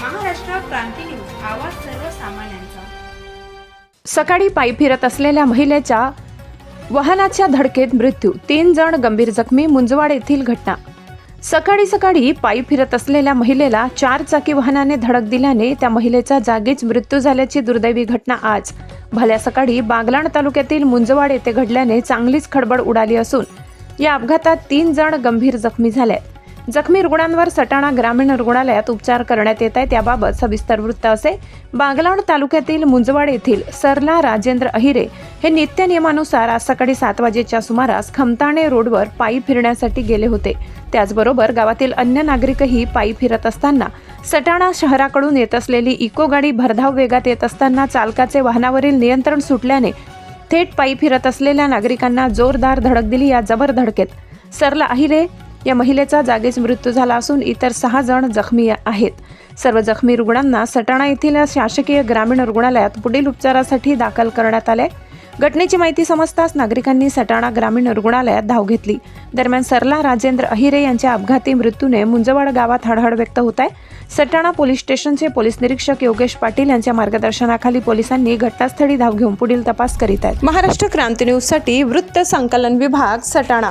क्रांती news आवाज सर्वसामान्यांचा. सकाळी पायी फिरत असलेल्या महिलेच्या वाहनाच्या धडकेत मृत्यू तीन जण गंभीर जखमी मुंजवाड येथील घटना. सकाळी सकाळी पायी फिरत असलेल्या महिलेला चार चाकी वाहनाने धडक दिल्याने त्या महिलेचा जागीच मृत्यू झाल्याची दुर्दैवी घटना आज. भल्या सकाळी बागलाण तालुक्यातील मुंजवाड येथे घडल्याने चांगलीच खडबड उडाली असून या अपघातात तीन जण गंभीर जखमी झाले जखमी रुग्णांवर सटाणा ग्रामीण रुग्णालयात उपचार करण्यात येत आहे त्याबाबत सविस्तर वृत्त असे. बागलाण तालुक्यातील मुंजवाड येथील सरला राजेंद्र अहिरे हे नित्य नियमानुसार आज सकाळी सात वाजेच्या सुमारास खमताणे रोडवर पायी फिरण्यासाठी गेले होते. त्याचबरोबर गावातील अन्य नागरिकही पायी फिरत असताना सटाणा शहराकडून येत असलेली इको गाडी भरधाव वेगात येत असताना चालकाचे वाहनावरील नियंत्रण सुटल्याने थेट पायी फिरत असलेल्या नागरिकांना जोरदार धडक दिली या जबर धडकेत. सरला अहिरे या महिलेचा जागीच मृत्यू झाला असून इतर सहा जण जखमी आहेत. सर्व जखमी रुग्णांना सटाणा येथील शासकीय ग्रामीण रुग्णालयात पुढील उपचारासाठी दाखल करण्यात आले. घटनेची माहिती समजताच नागरिकांनी सटाणा ग्रामीण रुग्णालयात धाव घेतली. दरम्यान सरला राजेंद्र अहिरे यांच्या अपघाती मृत्यूने मुंजवाड गावात हळहळ व्यक्त होत आहे. सटाणा पोलीस स्टेशनचे पोलीस निरीक्षक योगेश पाटील यांच्या मार्गदर्शनाखाली पोलिसांनी घटनास्थळी धाव घेऊन पुढील तपास करीत आहेत. महाराष्ट्र क्रांती न्यूजसाठी वृत्त संकलन विभाग सटाणा.